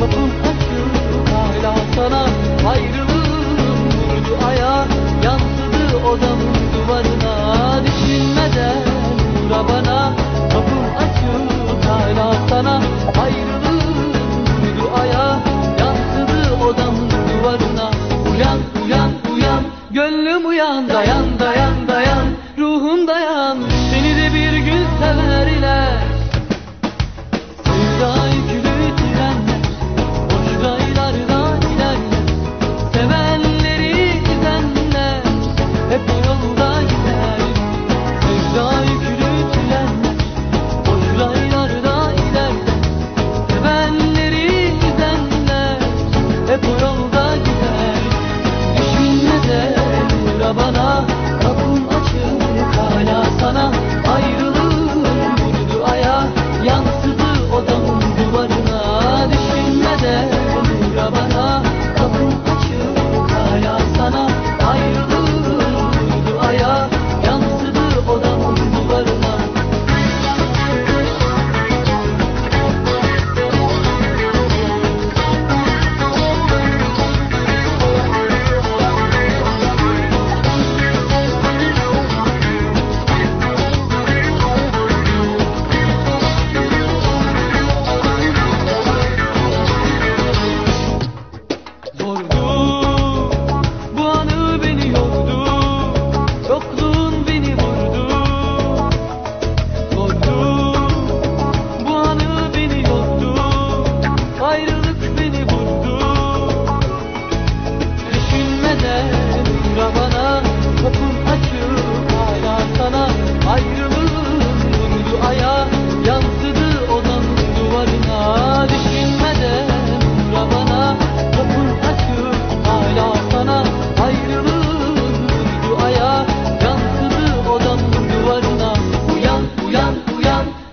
Kapım açıldı hala sana. Ayrılığım vurdu aya Yansıdı odamın duvarına. Düşünmeden vura bana Kapım açıldı hala sana. Ayrılığım vurdu aya Yansıdı odamın duvarına. Uyan uyan uyan Gönlüm uyan dayan dayan dayan. Ruhum dayan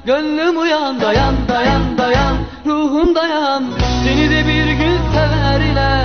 Gönlüm uyan dayan dayan dayan Ruhum dayan. Seni de bir gün severler